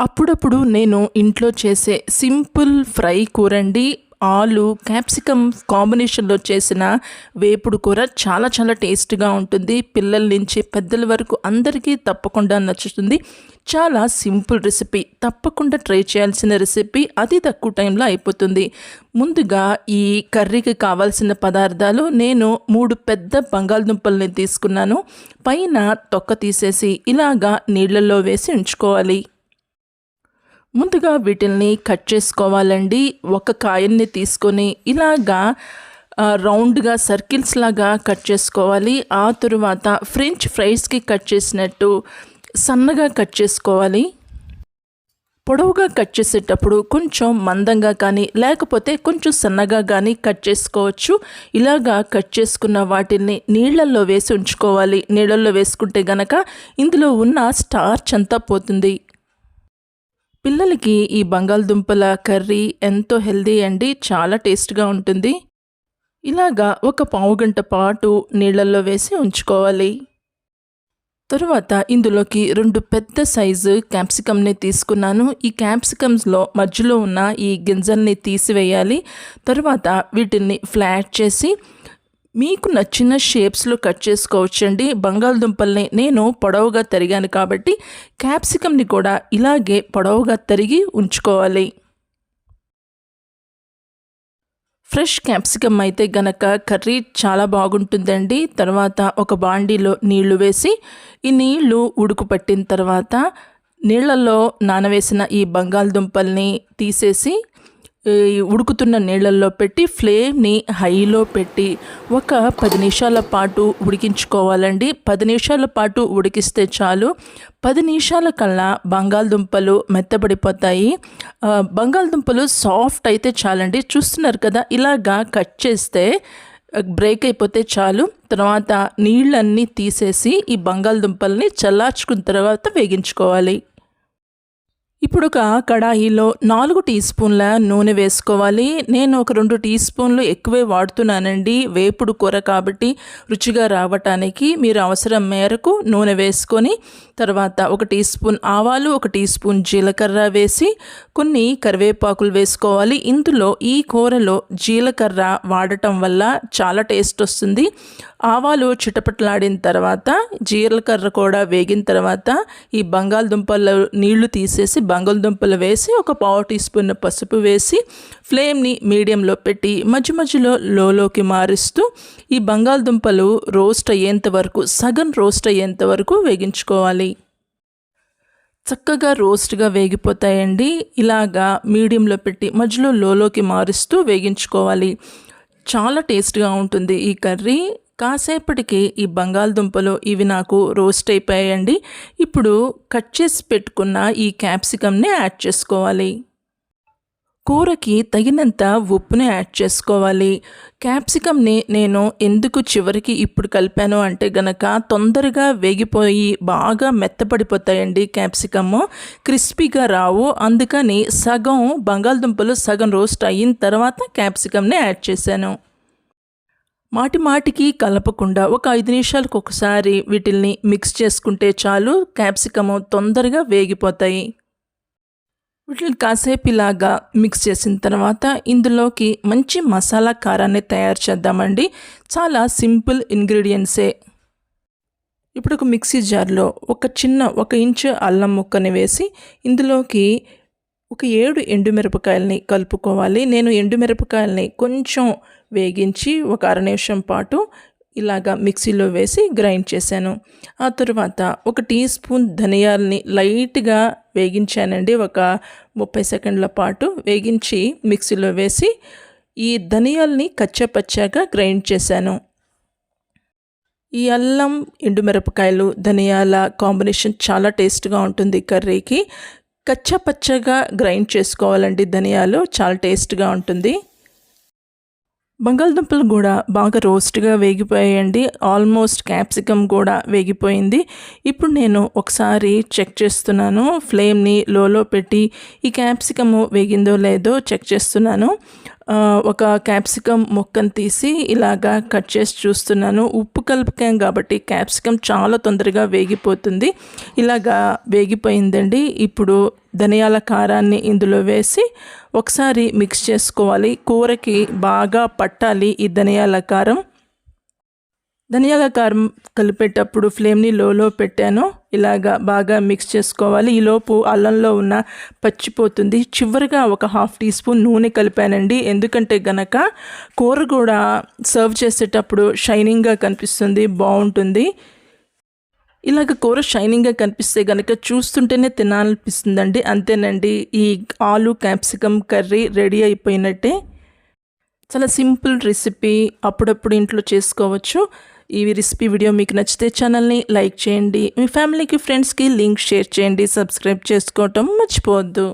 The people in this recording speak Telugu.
అప్పుడప్పుడు నేను ఇంట్లో చేసే సింపుల్ ఫ్రై కూరండి. ఆలు క్యాప్సికమ్ కాంబినేషన్లో చేసిన వేపుడు కూర చాలా చాలా టేస్ట్గా ఉంటుంది. పిల్లల నుంచి పెద్దల వరకు అందరికీ తప్పకుండా నచ్చుతుంది. చాలా సింపుల్ రెసిపీ. తప్పకుండా ట్రై చేయాల్సిన రెసిపీ అతి తక్కువ టైంలో అయిపోతుంది. ముందుగా ఈ కర్రీకి కావాల్సిన పదార్థాలు నేను మూడు పెద్ద బంగాళదుంపల్ని తీసుకున్నాను. పైన తొక్క తీసేసి ఇలాగా నీళ్ళల్లో వేసి ఉంచుకోవాలి. ముందుగా వీటిల్ని కట్ చేసుకోవాలండి. ఒక కాయల్ని తీసుకొని ఇలాగా రౌండ్గా సర్కిల్స్ లాగా కట్ చేసుకోవాలి. ఆ తరువాత ఫ్రెంచ్ ఫ్రైస్కి కట్ చేసినట్టు సన్నగా కట్ చేసుకోవాలి. పొడవుగా కట్ చేసేటప్పుడు కొంచెం మందంగా కానీ లేకపోతే కొంచెం సన్నగా కానీ కట్ చేసుకోవచ్చు. ఇలాగా కట్ చేసుకున్న వాటిని నీళ్ళల్లో వేసి ఉంచుకోవాలి. నీళ్ళల్లో వేసుకుంటే గనక ఇందులో ఉన్న స్టార్చ్ అంతా పోతుంది. పిల్లలకి ఈ బంగాళదుంపల కర్రీ ఎంతో హెల్దీ అండి చాలా టేస్ట్గా ఉంటుంది. ఇలాగా ఒక పావు గంట పాటు నీళ్ళల్లో వేసి ఉంచుకోవాలి. తరువాత ఇందులోకి రెండు పెద్ద సైజు క్యాప్సికమ్ని తీసుకున్నాను. ఈ క్యాప్సికమ్స్లో మధ్యలో ఉన్న ఈ గింజల్ని తీసివేయాలి. తరువాత వీటిని ఫ్లాట్ చేసి మీకు నచ్చిన షేప్స్లో కట్ చేసుకోవచ్చండి. బంగాళదుంపల్ని నేను పొడవుగా తరిగాను కాబట్టి క్యాప్సికమ్ని కూడా ఇలాగే పొడవుగా తరిగి ఉంచుకోవాలి. ఫ్రెష్ క్యాప్సికమ్ అయితే గనక కర్రీ చాలా బాగుంటుందండి. తర్వాత ఒక బాండీలో నీళ్ళు వేసి ఈ నీళ్ళు ఉడుకు పట్టిన తర్వాత నీళ్ళలో నానవేసిన ఈ బంగాళదుంపల్ని తీసేసి ఉడుకుతున్న నీళ్ళల్లో పెట్టి ఫ్లేమ్ని హైలో పెట్టి ఒక పది నిమిషాల పాటు ఉడికించుకోవాలండి. పది నిమిషాల పాటు ఉడికిస్తే చాలు. పది నిమిషాల కల్లా బంగాళదుంపలు మెత్తబడిపోతాయి. బంగాళదుంపలు సాఫ్ట్ అయితే చాలండి. చూస్తున్నారు కదా ఇలాగా కట్ చేస్తే బ్రేక్ అయిపోతే చాలు. తర్వాత నీళ్ళన్నీ తీసేసి ఈ బంగాళదుంపల్ని చల్లార్చుకున్న తర్వాత వేగించుకోవాలి. ఇప్పుడు ఒక కడాయిలో నాలుగు టీ స్పూన్ల నూనె వేసుకోవాలి. నేను ఒక రెండు టీ స్పూన్లు ఎక్కువే వాడుతున్నానండి. వేపుడు కూర కాబట్టి రుచిగా రావటానికి మీరు అవసరం మేరకు నూనె వేసుకొని తర్వాత ఒక టీ స్పూన్ ఆవాలు ఒక టీ స్పూన్ జీలకర్ర వేసి కొన్ని కరివేపాకులు వేసుకోవాలి. ఇందులో ఈ కూరలో జీలకర్ర వాడటం వల్ల చాలా టేస్ట్ వస్తుంది. ఆవాలు చిటపటలాడిన తర్వాత జీలకర్ర కూడా వేగిన తర్వాత ఈ బంగాళదుంపల్లో నీళ్ళు తీసేసి బంగాళదుంపలు వేసి ఒక పావు టీ స్పూన్ పసుపు వేసి ఫ్లేమ్ని మీడియంలో పెట్టి మధ్య మధ్యలో లోలోకి మారుస్తూ ఈ బంగాళదుంపలు రోస్ట్ అయ్యేంత వరకు సగం రోస్ట్ అయ్యేంత వరకు వేగించుకోవాలి. చక్కగా రోస్ట్గా వేగిపోతాయండి. ఇలాగా మీడియంలో పెట్టి మధ్యలో లోలోకి మారుస్తూ వేగించుకోవాలి. చాలా టేస్ట్గా ఉంటుంది ఈ కర్రీ. కాసేపటికి ఈ బంగాళదుంపలు ఇవి నాకు రోస్ట్ అయిపోయాయండి. ఇప్పుడు కట్ చేసి పెట్టుకున్న ఈ క్యాప్సికమ్ని యాడ్ చేసుకోవాలి. కూరకి తగినంత ఉప్పుని యాడ్ చేసుకోవాలి. క్యాప్సికమ్ని నేను ఎందుకు చివరికి ఇప్పుడు కలిపాను అంటే గనక తొందరగా వేగిపోయి బాగా మెత్తపడిపోతాయండి క్యాప్సికమ్. క్రిస్పీగా రావు. అందుకని సగం బంగాళదుంపలు సగం రోస్ట్ అయిన తర్వాత క్యాప్సికమ్ని యాడ్ చేశాను. మాటి మాటికి కలపకుండా ఒక ఐదు నిమిషాలకు ఒకసారి వీటిల్ని మిక్స్ చేసుకుంటే చాలు క్యాప్సికమ్ తొందరగా వేగిపోతాయి. వీటిని కాసేపు ఇలాగా మిక్స్ చేసిన తర్వాత ఇందులోకి మంచి మసాలా కారాన్ని తయారు చేద్దామండి. చాలా సింపుల్ ఇంగ్రీడియంట్సే. ఇప్పుడు ఒక మిక్సీ జార్లో ఒక చిన్న ఒక ఇంచు అల్లం ముక్కని వేసి ఇందులోకి ఒక ఏడు ఎండుమిరపకాయలని కలుపుకోవాలి. నేను ఎండుమిరపకాయలని కొంచెం వేగించి ఒక అర నిమిషం పాటు ఇలాగా మిక్సీలో వేసి గ్రైండ్ చేశాను. ఆ తర్వాత ఒక టీ స్పూన్ ధనియాలని లైట్గా వేగించానండి. ఒక ముప్పై సెకండ్ల పాటు వేగించి మిక్సీలో వేసి ఈ ధనియాల్ని కచ్చపచ్చాగా గ్రైండ్ చేశాను. ఈ అల్లం ఎండుమిరపకాయలు ధనియాల కాంబినేషన్ చాలా టేస్ట్గా ఉంటుంది కర్రీకి. కచ్చపచ్చగా గ్రైండ్ చేసుకోవాలండి ధనియాలు చాలా టేస్ట్గా ఉంటుంది. బంగాళదుంపలు కూడా బాగా రోస్ట్గా వేగిపోయాయండి. ఆల్మోస్ట్ క్యాప్సికమ్ కూడా వేగిపోయింది. ఇప్పుడు నేను ఒకసారి చెక్ చేస్తున్నాను. ఫ్లేమ్ని లోలో పెట్టి ఈ క్యాప్సికము వేగిందో లేదో చెక్ చేస్తున్నాను. ఒక క్యాప్సికమ్ ముక్కను తీసి ఇలాగా కట్ చేసి చూస్తున్నాను. ఉప్పు కలుపుకాం కాబట్టి క్యాప్సికమ్ చాలా తొందరగా వేగిపోతుంది. ఇలాగా వేగిపోయిందండి. ఇప్పుడు ధనియాల కారాన్ని ఇందులో వేసి ఒకసారి మిక్స్ చేసుకోవాలి. కూరకి బాగా పట్టాలి ఈ ధనియాల కారం. ధనియాల కారం కలిపేటప్పుడు ఫ్లేమ్ని లోలో పెట్టాను. ఇలాగా బాగా మిక్స్ చేసుకోవాలి. ఈలోపు అల్లంలో ఉన్న పచ్చిపోతుంది చివరిగా ఒక హాఫ్ టీ స్పూన్ నూనె కలిపానండి. ఎందుకంటే గనక కూర కూడా సర్వ్ చేసేటప్పుడు షైనింగ్గా కనిపిస్తుంది బాగుంటుంది. ఇలాగ కూర షైనింగ్గా కనిపిస్తే కనుక చూస్తుంటేనే తినాలనిపిస్తుందండి. అంతేనండి ఈ ఆలు క్యాప్సికమ్ కర్రీ రెడీ అయిపోయినట్టే. చాలా సింపుల్ రెసిపీ అప్పుడప్పుడు ఇంట్లో చేసుకోవచ్చు. ఈ రెసిపీ వీడియో మీకు నచ్చితే ఛానల్ని లైక్ చేయండి. మీ ఫ్యామిలీకి ఫ్రెండ్స్కి లింక్ షేర్ చేయండి. సబ్స్క్రైబ్ చేసుకోవటం మర్చిపోవద్దు.